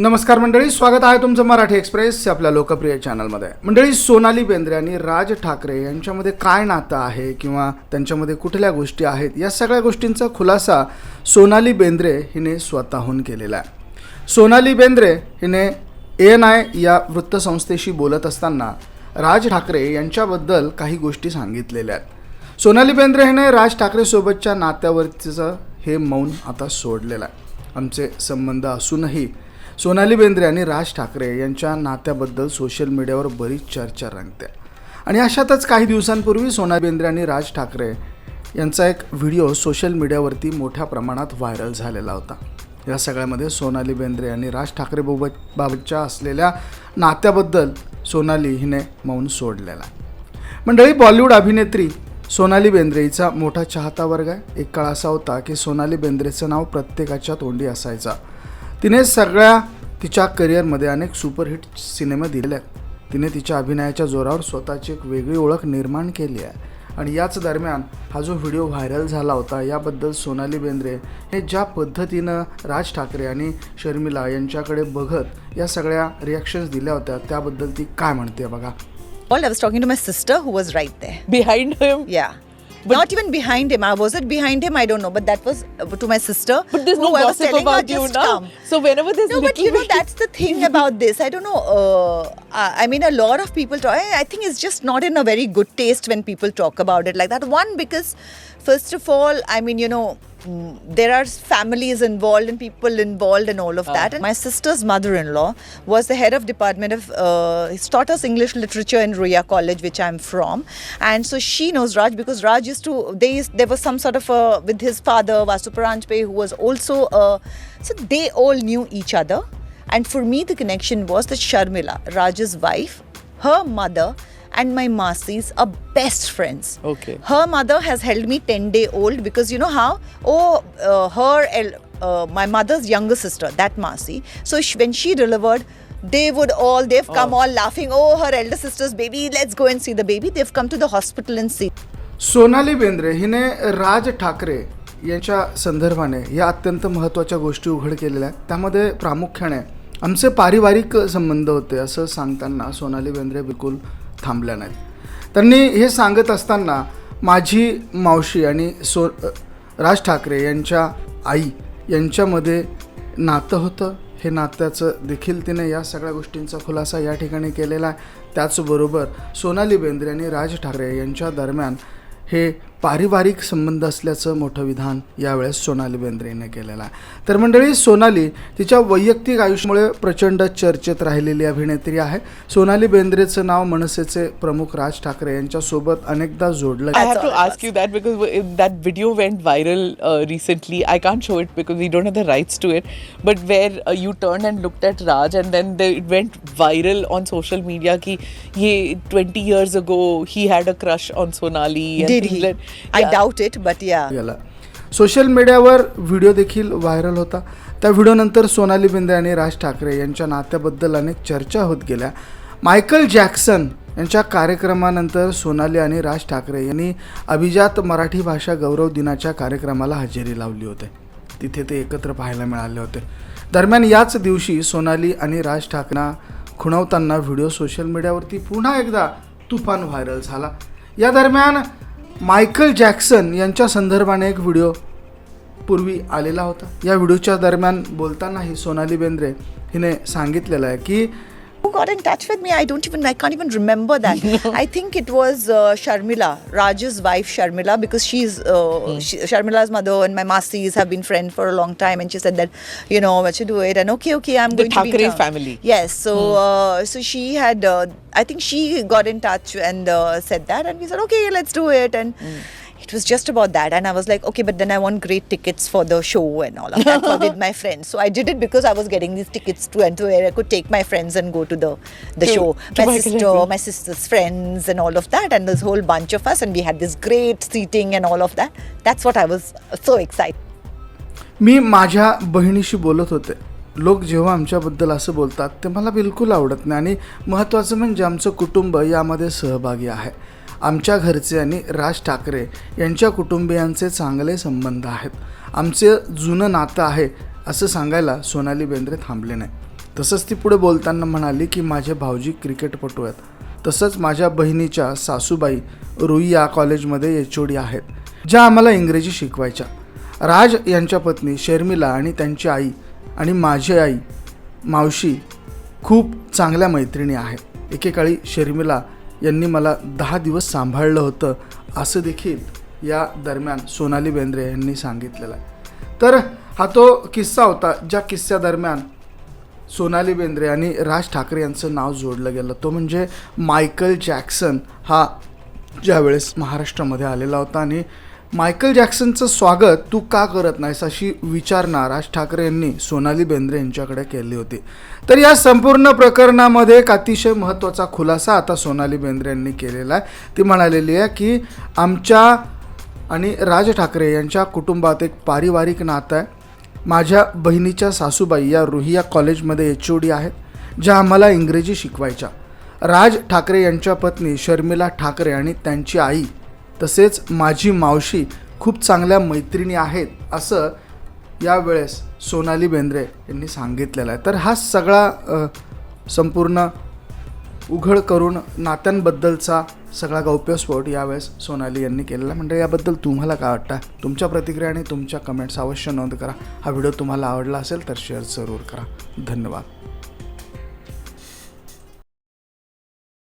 नमस्कार मंडळी स्वागत आहे तुमचं मराठी एक्सप्रेस आपल्या लोकप्रिय चॅनलमध्ये. मंडळी सोनाली बेंद्रे आणि राज ठाकरे यांच्यामध्ये काय नातं आहे किंवा त्यांच्यामध्ये कुठल्या गोष्टी आहेत या सगळ्या गोष्टींचा खुलासा सोनाली बेंद्रे हिने स्वतःहून केलेला आहे. सोनाली बेंद्रे हिने एन आय या वृत्तसंस्थेशी बोलत असताना राज ठाकरे यांच्याबद्दल काही गोष्टी सांगितलेल्या आहेत. सोनाली बेंद्रे हिने राज ठाकरेसोबतच्या नात्यावरतीचं हे मौन आता सोडलेलं आहे. आमचे संबंध असूनही सोनाली बेंद्रे आणि राज ठाकरे यांच्या नात्याबद्दल सोशल मीडियावर बरीच चर्चा रंगते. आणि अशातच काही दिवसांपूर्वी सोनाली बेंद्रे आणि राज ठाकरे यांचा एक व्हिडिओ सोशल मीडियावरती मोठ्या प्रमाणात व्हायरल झालेला होता. या सगळ्यामध्ये सोनाली बेंद्रे आणि राज ठाकरे बाबत बाबतच्या असलेल्या नात्याबद्दल सोनाली हिने मौन सोडलेला. मंडळी बॉलिवूड अभिनेत्री सोनाली बेंद्रेचा मोठा चाहता वर्ग आहे. एक काळ असा होता की सोनाली बेंद्रेचं नाव प्रत्येकाच्या तोंडी असायचा. तिने सगळ्या तिच्या करिअरमध्ये अनेक सुपरहिट सिनेमे दिलेले आहेत तिने तिच्या अभिनयाच्या जोरावर स्वतःची एक वेगळी ओळख निर्माण केली आहे आणि याच दरम्यान हा जो व्हिडिओ व्हायरल झाला होता याबद्दल सोनाली बेंद्रे हे ज्या पद्धतीनं राज ठाकरे आणि शर्मिला यांच्याकडे बघत या सगळ्या रिॲक्शन्स दिल्या होत्या त्याबद्दल ती काय म्हणते बघा I was talking to my sister who was right there. behind him. Yeah. Not even behind him. I was it behind him? I don't know. But that was uh, to my sister. But there's who no I was gossip telling her, about you "Just now. come." So whenever there's No, but little you know bit- that's the thing about this. I don't know. Uh, I I mean, a lot of people talk. I I think it's just not in a very good taste when people talk about it like that. One because, first of all, I mean, you know, there are families involved and people involved and all of that. And my sister's mother-in-law was the head of department of. Uh, he's taught us English literature in Ruya College, which I'm from, and so she knows Raj because Raj used to. They used, there was some sort of a with his father Vasu Paranjpe, who was also. Uh, so they all knew each other. And for me, the connection was that Sharmila, Raj's wife, her mother, and my Masis are best friends. Okay. Her mother has held me 10 day old because you know how? Oh, uh, her, el- uh, my mother's younger sister, that Masi. So sh- when she delivered, they would all, they've come all laughing. Oh, her elder sister's baby, let's go and see the baby. They've come to the hospital and see. Sonali Bendre हिने राज ठाकरे यांच्या संदर्भाने या अत्यंत महत्त्वाच्या गोष्टी उघड केलेल्या आहेत त्यामध्ये प्रामुख्याने आमचे पारिवारिक संबंध होते असं सांगताना सोनाली बेंद्रे बिलकुल थांबल्या नाहीत. त्यांनी हे सांगत असताना माझी मावशी आणि सो राज ठाकरे यांच्या आई यांच्यामध्ये नातं होतं. हे नात्याचं देखील तिने या सगळ्या गोष्टींचा खुलासा या ठिकाणी केलेला आहे. त्याचबरोबर सोनाली बेंद्रे आणि राज ठाकरे यांच्या दरम्यान हे पारिवारिक संबंध असल्याचं मोठं विधान यावेळेस सोनाली बेंद्रेने केलेलं आहे. तर मंडळी सोनाली तिच्या वैयक्तिक आयुष्यामुळे प्रचंड चर्चेत राहिलेली अभिनेत्री आहे. सोनाली बेंद्रेचं नाव मनसेचे प्रमुख राज ठाकरे यांच्यासोबत अनेकदा जोडलं I to that that video went viral recently I can show it because we don't have to it but where you turn and look that Raj and then they it went viral on social media की ये twenty years ago he had a crush on Sonali Yeah. doubt it, but yeah. गेला social मीडियावर video देखील viral होता. त्या व्हिडिओनंतर सोनाली बेंद्रे आणि राज ठाकरे यांच्या नात्याबद्दल अनेक चर्चा होत गेल्या. मायकल जॅक्सन यांच्या कार्यक्रमानंतर सोनाली आणि राज ठाकरे यांनी अभिजात मराठी भाषा गौरव दिनाच्या कार्यक्रमाला हजेरी लावली होते. तिथे ते एकत्र पाहायला मिळाले होते. दरम्यान याच दिवशी सोनाली आणि राज ठाकरेंना खुणवताना व्हिडिओ सोशल मीडियावरती पुन्हा एकदा तुफान व्हायरल झाला. या दरम्यान मायकल जॅक्सन यांच्या संदर्भाने एक व्हिडिओ पूर्वी आलेला होता. या व्हिडिओच्या दरम्यान बोलतानाही सोनाली बेंद्रे हिने सांगितलेलं आहे की Who got in touch with me? I don't even, I can't even remember that. I think it was uh, Sharmila, Raj's wife Sharmila, because she's, uh, she, Sharmila's mother and my Masis have been friends for a long time. And she said that, you know, I should do it. And okay, okay, I'm The going to be family. Yes. So, uh, so she had, uh, I think she got in touch and uh, said that. And we said, okay, let's do it. And it was just about that. And I was like, okay, but then I want great tickets for the show and all of that for with my friends. So I did it because I was getting these tickets to and to where I could take my friends and go to the, the To- show. to My sister, Jackson. my sister's friends and all of that. And this whole bunch of us. And we had this great seating and all of that. That's what I was so excited. मी माझ्या बहिणीशी बोलत होते लोक जेव्हा आमच्याबद्दल असं बोलतात ते मला बिलकुल आवडत नाही आणि महत्त्वाचं म्हणजे आमचं कुटुंब यामध्ये सहभागी आहे आमच्या घरचे आणि राज ठाकरे यांच्या कुटुंबियांचे चांगले संबंध आहेत. आमचे जुनं नातं आहे असं सांगायला सोनाली बेंद्रे थांबले नाही. तसंच ती पुढे बोलताना म्हणाली की माझे भाऊजी क्रिकेटपटू आहेत. तसंच माझ्या बहिणीच्या सासूबाई रुईया कॉलेजमध्ये एच ओ डी आहेत ज्या आम्हाला इंग्रजी शिकवायच्या. राज यांच्या पत्नी शर्मिला आणि त्यांची आई आणि माझी आई मावशी खूप चांगल्या मैत्रिणी आहेत. एकेकाळी शर्मिला यांनी मला दहा दिवस सांभाळलं होतं असं देखील या दरम्यान सोनाली बेंद्रे यांनी सांगितलेलं आहे. तर हा तो किस्सा होता ज्या किस्स्यादरम्यान सोनाली बेंद्रे आणि राज ठाकरे यांचं नाव जोडलं गेलं. तो म्हणजे मायकल जॅक्सन हा ज्यावेळेस महाराष्ट्रामध्ये आलेला होता आणि मायकल जॅक्सनचं स्वागत तू का करत नाहीस अशी विचारणा राज ठाकरे यांनी सोनाली बेंद्रे यांच्याकडे केली होती. तर या संपूर्ण प्रकरणामध्ये एक अतिशय महत्त्वाचा खुलासा आता सोनाली बेंद्रे यांनी केलेला आहे. ती म्हणालेली आहे की आमच्या आणि राज ठाकरे यांच्या कुटुंबात एक पारिवारिक नातं आहे. माझ्या बहिणीच्या सासूबाई या रुहिया कॉलेजमध्ये एच ओ डी आहेत ज्या आम्हाला इंग्रजी शिकवायच्या. राज ठाकरे यांच्या पत्नी शर्मिला ठाकरे आणि त्यांची आई तसेच माझी मावशी खूप चांगल्या मैत्रिणी आहेत असं यावेळेस सोनाली बेंद्रे यांनी सांगितलेलं आहे. तर हा सगळा संपूर्ण उघड करून नात्यांबद्दलचा सगळा गौप्यस्फोट यावेळेस सोनाली यांनी केलेला आहे. म्हणजे याबद्दल तुम्हाला काय वाटतं? तुमच्या प्रतिक्रिया आणि तुमच्या कमेंट्स अवश्य नोंद करा. हा व्हिडिओ तुम्हाला आवडला असेल तर शेअर जरूर करा. धन्यवाद.